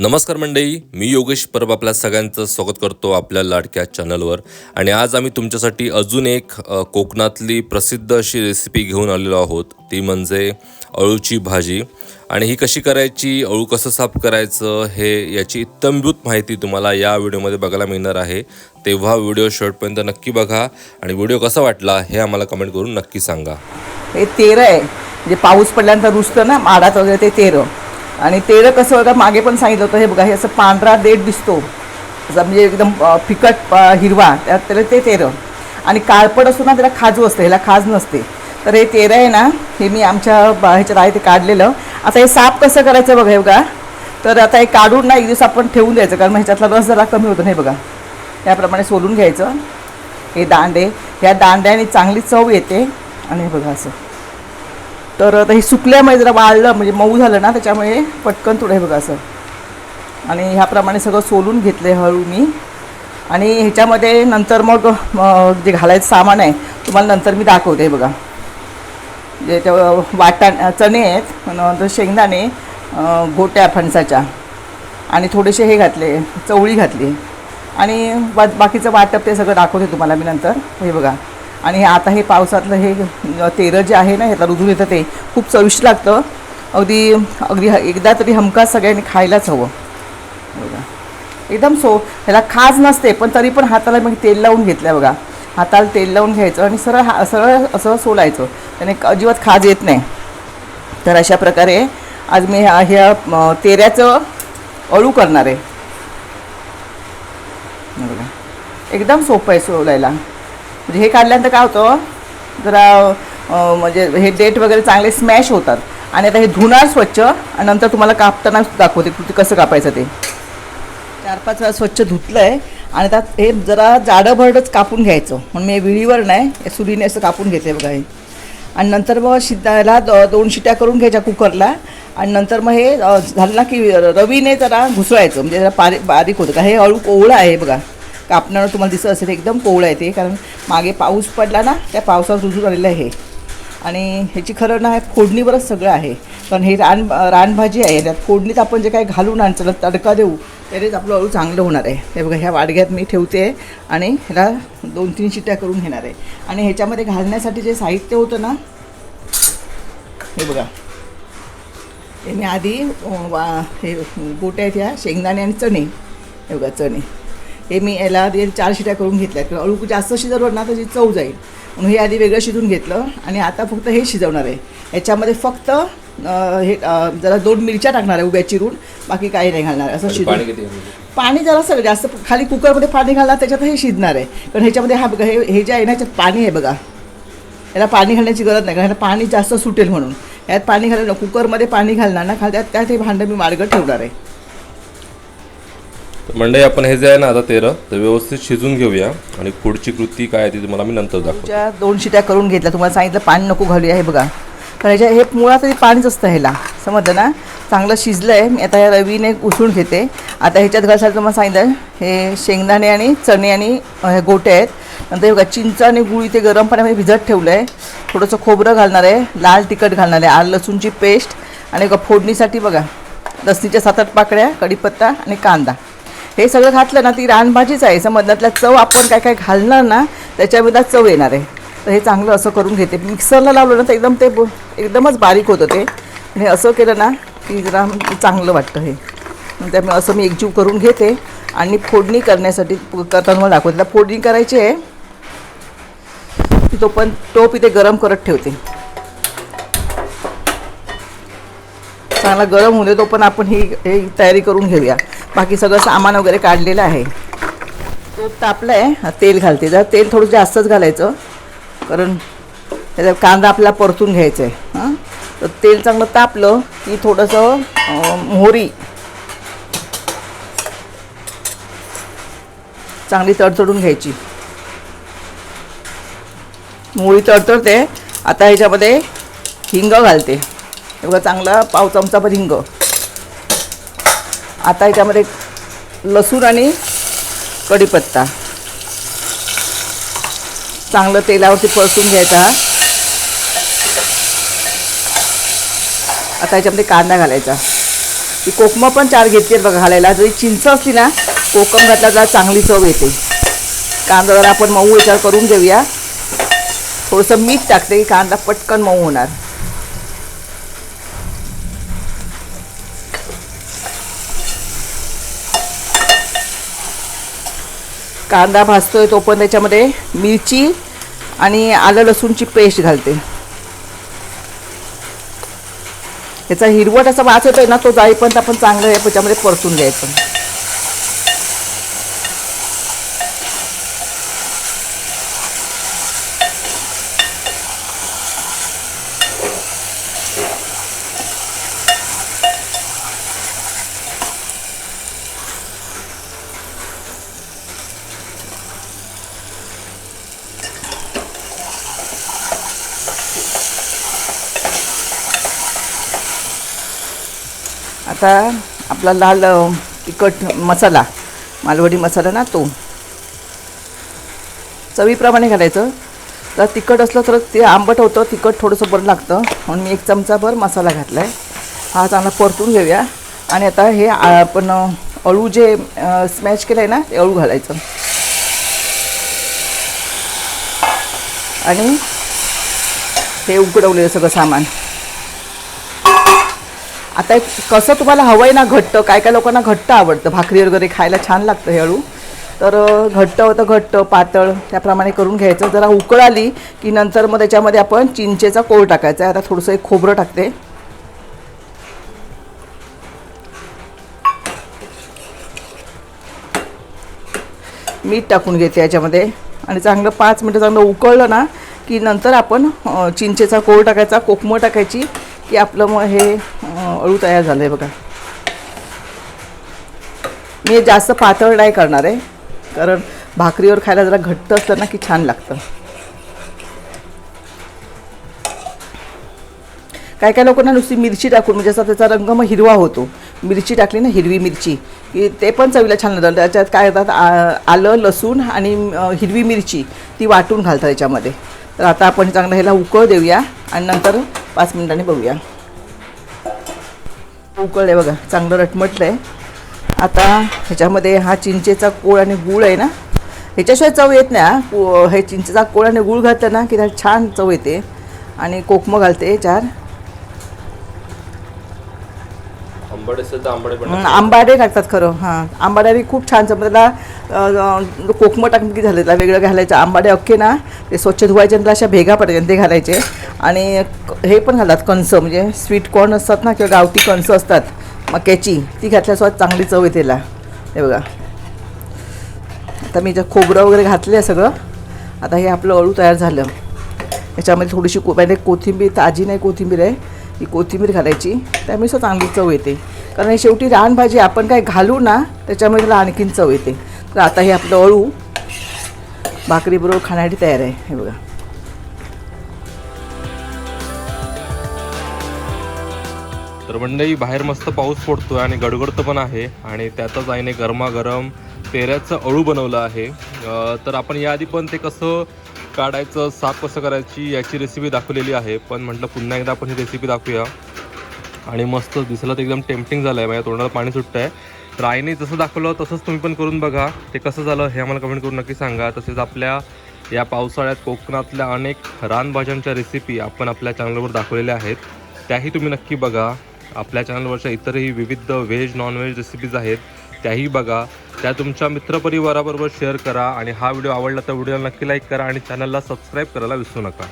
नमस्कार मंडळी मी योगेश परब आपल्या सगळ्यांचं स्वागत करतो आपल्या लाडक्या चॅनलवर. आणि आज आम्ही तुमच्यासाठी अजून एक कोकणातली प्रसिद्ध अशी रेसिपी घेऊन आलेलो आहोत. ती म्हणजे अळूची भाजी. आणि ही कशी करायची अळू कसं साफ करायचं हे याची इत्तमभूत माहिती तुम्हाला या व्हिडिओमध्ये बघायला मिळणार आहे. तेव्हा व्हिडिओ शॉर्टपर्यंत नक्की बघा. आणि व्हिडिओ कसा वाटला हे आम्हाला कमेंट करून नक्की सांगा. हे तेरं आहे. म्हणजे पाऊस पडल्यानंतर रुजतं ना माडात वगैरे ते तेरं. आणि तेरं कसं होतं मागे पण सांगितलं होतं हे बघा हे असं पांढरा देठ दिसतो. असं म्हणजे एकदम फिकट हिरवा त्यात त्याला ते तेरं आणि काळपट असतो ना त्याला खाजू असतं ह्याला खाज नसते. तर हे तेरं आहे ना हे मी आमच्या बा- ह्याच्यात आहे ते काढलेलं. आता हे साफ कसं करायचं बघा हे बघा. तर आता हे काढून ना एक दिवस आपण ठेवून द्यायचं कारण ह्याच्यातला रस जरा कमी होतो नाही बघा. त्याप्रमाणे सोलून घ्यायचं. हे दांडे ह्या दांड्याने चांगली चव येते. आणि हे बघा असं. तर आता हे सुकल्यामुळे जरा वाळलं म्हणजे मऊ झालं ना त्याच्यामुळे पटकन थोडं हे बघा असं. आणि ह्याप्रमाणे सगळं सोलून घेतलं हळू मी. आणि ह्याच्यामध्ये नंतर मग जे घालायचं सामान आहे तुम्हाला नंतर मी दाखवते बघा. जे त्या वाटा चणे आहेत नंतर शेंगदाणे गोट्या फणसाच्या. आणि थोडेसे हे घातले चवळी घातली. आणि बा बाकीचं वाटप ते सगळं दाखवते तुम्हाला मी नंतर. हे बघा. आणि आता हे पावसातलं हे तेरं जे आहे ना ह्याला रुजून येतं ते खूप चविष्ट लागतं. अगदी अगदी ह- एकदा तरी हमखास सगळ्यांनी खायलाच हवं. बघा. एकदम सो ह्याला खाज नसते पण तरी पण हाताला मी तेल लावून घेतलं बघा. हाताला तेल लावून घ्यायचं आणि सरळ हा सरळ असं सोलायचं. त्याने अजिबात खाज येत नाही. तर अशा प्रकारे आज मी ह्या ह्या तेऱ्याचं अळू करणार आहे. बघा. एकदम सोपं आहे सोलायला. म्हणजे हे काढल्यानंतर काय होतं जरा म्हणजे हे डेट वगैरे चांगले स्मॅश होतात. आणि आता हे धुणार स्वच्छ आणि नंतर तुम्हाला कापताना दाखवते ते कसं कापायचं ते. चार पाच वेळा स्वच्छ धुतलं आहे आणि त्यात हे जरा जाडंभरडंच कापून घ्यायचं. म्हणून मी विळीवर नाही हे सुरीने असं कापून घेते बघा हे. आणि नंतर मग शिजायला द दोन शिट्या करून घ्यायच्या कुकरला. आणि नंतर मग हे झालं ना की रवीने जरा घुसळायचं म्हणजे जरा बारीक बारीक होतं. का हे हळू कोवळं आहे बघा. कापण्यावर तुम्हाला दिसत असेल एकदम कोवळं आहे ते. कारण मागे पाऊस पडला ना त्या पावसावर रुजून आलेलं आहे. हे आणि ह्याची खरं ना फोडणीवरच सगळं आहे. कारण हे रान रानभाजी आहे त्यात फोडणीत आपण जे काही घालून आणलं तडका देऊ त्यानेच आपलं अळू चांगलं होणार आहे. हे बघा ह्या वाडग्यात मी ठेवते आणि ह्याला दोन तीन शिट्ट्या करून घेणार आहे. आणि ह्याच्यामध्ये घालण्यासाठी जे साहित्य होतं ना हे बघा. हे मी आधी वा हे गोट्या आहेत ह्या शेंगदाणे आणि चणे. हे बघा चणे. हे मी याला आधी चार शिट्या करून घेतल्या किंवा अळू जास्त शिजवलं ना त्याची चव जाईल. म्हणून हे आधी वेगळं शिजून घेतलं आणि आता फक्त हे शिजवणार आहे. याच्यामध्ये फक्त हे जरा दोन मिरच्या टाकणार आहे उभ्या चिरून बाकी काही नाही घालणार. असं शिजून पाणी जरा सगळं जास्त. खाली कुकरमध्ये पाणी घालणार त्याच्यात हे शिजणार आहे. कारण ह्याच्यामध्ये हा बघा हे जे आहे ना याच्यात पाणी आहे बघा. याला पाणी घालण्याची गरज नाही कारण ह्याला पाणी जास्त सुटेल म्हणून. यात पाणी घालणार कुकरमध्ये पाणी घालणार ना खाली त्यात त्यात हे भांडं मी मार्ग ठेवणार आहे. मंडळी आपण हे जे आहे ना आता तेरं तर व्यवस्थित शिजून घेऊया. आणि पुढची कृती काय आहे ती तुम्हाला मी नंतर दाखवतो. ज्या दोन शिट्या करून घेतल्या. तुम्हाला सांगितलं पाणी नको घालूया हे बघा. कारण ह्याच्या हे मुळात तरी पाणीच असतं ह्याला. समजलं ना? चांगलं शिजलं आहे मी आता या रवीने उसळून घेते. आता ह्याच्यात घालायला तुम्हाला सांगितलं हे शेंगदाणे आणि चणे आणि हे गोटे आहेत. नंतर हे बघा चिंच आणि गुळ इथे गरम पाण्यामध्ये भिजत ठेवलं आहे थोडंसं खोबरं घालणार आहे. लाल तिखट घालणार आहे. आलं लसूणची पेस्ट. आणि बघा फोडणीसाठी बघा लसणीच्या सात आठ पाकळ्या कढीपत्ता आणि कांदा. हे सगळं घातलं ना ती रानभाजीच आहे. समजण्यातल्या चव आपण काय काय घालणार ना त्याच्यामध्ये चव येणार आहे. तर हे चांगलं असं करून घेते. मिक्सरला लावलं ना तर एकदम ते एकदमच बारीक होतं ते. आणि असं केलं ना की जरा चांगलं वाटतं हे. त्यामुळे असं मी एकजीव करून घेते. आणि फोडणी करण्यासाठी करताना मला दाखवते. त्याला फोडणी करायची आहे. तो पण टोप इथे गरम करत ठेवते. चांगला गरम होऊ दे तो पण आपण ही हे तयारी करून घेऊया. बाकी सगळं सामान वगैरे काढलेलं आहे. तूप तापलं आहे तेल घालते. जर तेल थोडं जास्तच घालायचं कारण त्याचा कांदा आपल्याला परतून घ्यायचा आहे हां. तर तेल चांगलं तापलं की थोडंसं मोहरी. चांगली तडतडून घ्यायची. मोहरी तडतडते. आता ह्याच्यामध्ये हिंग घालते. एवढा चांगला पाव चमचा हिंग आता ह्याच्यामध्ये लसूण आणि कढीपत्ता. चांगलं तेलावरती परतून घ्यायचा. आता याच्यामध्ये कांदा घालायचा. ती कोकमं पण चार घेतली बघा घालायला. जरी चिंच असली ना कोकम घातला जरा चांगली चव येते. कांदा जरा आपण मऊ विचार करून घेऊया. थोडंसं मीठ टाकते की कांदा पटकन मऊ होणार. कांदा भाजतोय तो पण त्याच्यामध्ये मिरची आणि आलं लसूणची पेस्ट घालते. याचा हिरवट असा वास येतोय ना तो जाईपर्यंत आपण चांगलं याच्यामध्ये त्याच्यामध्ये परतून द्यायचं आता आपला लाल तिखट मसाला मालवणी मसाला ना तो. चवीप्रमाणे घालायचं. तर तिखट असलं तर ते आंबट होतं तिखट थोडंसं बरं लागतं. म्हणून मी एक चमचाभर मसाला घातला आहे हा चांगला परतून घेऊया. आणि आता हे आपण अळू जे स्मॅश केलं आहे ना ते अळू घालायचं. आणि हे उकडवलेलं सगळं सामान. आता एक कसं तुम्हाला हवं आहे ना घट्ट काय काय लोकांना घट्ट आवडतं? भाकरी वगैरे खायला छान लागतं हे हळू. तर घट्ट होतं घट्ट पातळ त्याप्रमाणे करून घ्यायचं. जरा उकळ आली की नंतर मग त्याच्यामध्ये आपण चिंचेचा कोळ टाकायचा आहे. आता थोडंसं एक खोबरं टाकते. मीठ टाकून घेते याच्यामध्ये. आणि चांगलं पाच मिनटं चांगलं उकळलं ना की नंतर आपण चिंचेचा कोळ टाकायचा कोकमं टाकायची की आपलं मग हे अळू तयार झालं आहे बघा. मी हे जास्त पातळ नाही करणार आहे. कारण भाकरीवर खायला जरा घट्ट असतं ना की छान लागतं. काय काय लोकांना नुसती मिरची टाकून म्हणजे असा त्याचा रंग मग हिरवा होतो. मिरची टाकली ना हिरवी मिरची. की ते पण चवीला छान लागतं. त्याच्यात काय करतात आ- आलं लसूण आणि हिरवी मिरची ती वाटून घालतात त्याच्यामध्ये तर आता आपण चांगलं ह्याला उकळ देऊया आणि नंतर पाच मिनिटांनी बघूया. उकळलं आहे बघा चांगलं रटमटलं आहे आता ह्याच्यामध्ये हा चिंचेचा कोळ आणि गूळ आहे ना ह्याच्याशिवाय चव येत नाही को- हे चिंचेचा कोळ आणि गूळ घातलं ना की त्याला छान चव येते. आणि कोकमं घालते चार आंबट असेल तर आंबडे टाकतात खरं हां. आंबाड्याने खूप छान चव त्याला कोकमं टाकून की झालं त्याला वेगळं घालायचं. आंबाडे अख्खे ना ते स्वच्छ धुवायचे आणि अशा भेगा पडायच्या ते घालायचे. आणि हे पण घालतात कणसं. म्हणजे स्वीट कॉर्न असतात ना किंवा गावठी कणसं असतात मक्याची ती घातल्यासोबत चांगली चव येते त्याला. हे बघा. आता मी इथं खोबरं वगैरे घातलं आहे सगळं आता हे आपलं अळू तयार झालं. याच्यामध्ये थोडीशी को म्हणजे कोथिंबीर ताजी नाही कोथिंबीर आहे ही कोथिंबीर घालायची. त्यामुळे चांगली चव येते. कारण हे शेवटी रानभाजी आपण काय घालू ना त्याच्यामुळे त्याला आणखीन चव येते. तर आता हे आपलं अळू भाकरीबरोबर खाण्यासाठी तयार आहे. हे बघा. तर मंडई बाहेर मस्त पाऊस पडतोय आणि गडगडतं पण आहे आणि त्यातच आईने गरमागरम पेऱ्याचं अळू बनवलं आहे. तर आपण याआधी पण ते कसं काढायचं साफ कसं करायची याची रेसिपी दाखवलेली आहे. पण म्हटलं पुन्हा एकदा आपण ही रेसिपी दाखवूया. आणि मस्त दिसायला तर एकदम टेम्पटिंग झालं आहे माझ्या तोंडाला पाणी सुटतं आहे तर आईने जसं दाखवलं तसंच तुम्ही पण करून बघा. ते कसं झालं हे आम्हाला कमेंट करून नक्की सांगा. तसेच आपल्या या पावसाळ्यात कोकणातल्या अनेक रानभाज्यांच्या रेसिपी आपण आपल्या चॅनलवर दाखवलेल्या आहेत. त्याही तुम्ही नक्की बघा. आपल्या चॅनलवरच्या इतरही विविध व्हेज नॉनव्हेज रेसिपीज आहेत. त्याही बघा. त्या तुमच्या मित्रपरिवाराबरोबर शेअर करा. आणि हा व्हिडिओ आवडला तर व्हिडिओला नक्की लाईक करा आणि चॅनलला सबस्क्राईब करायला विसरू नका.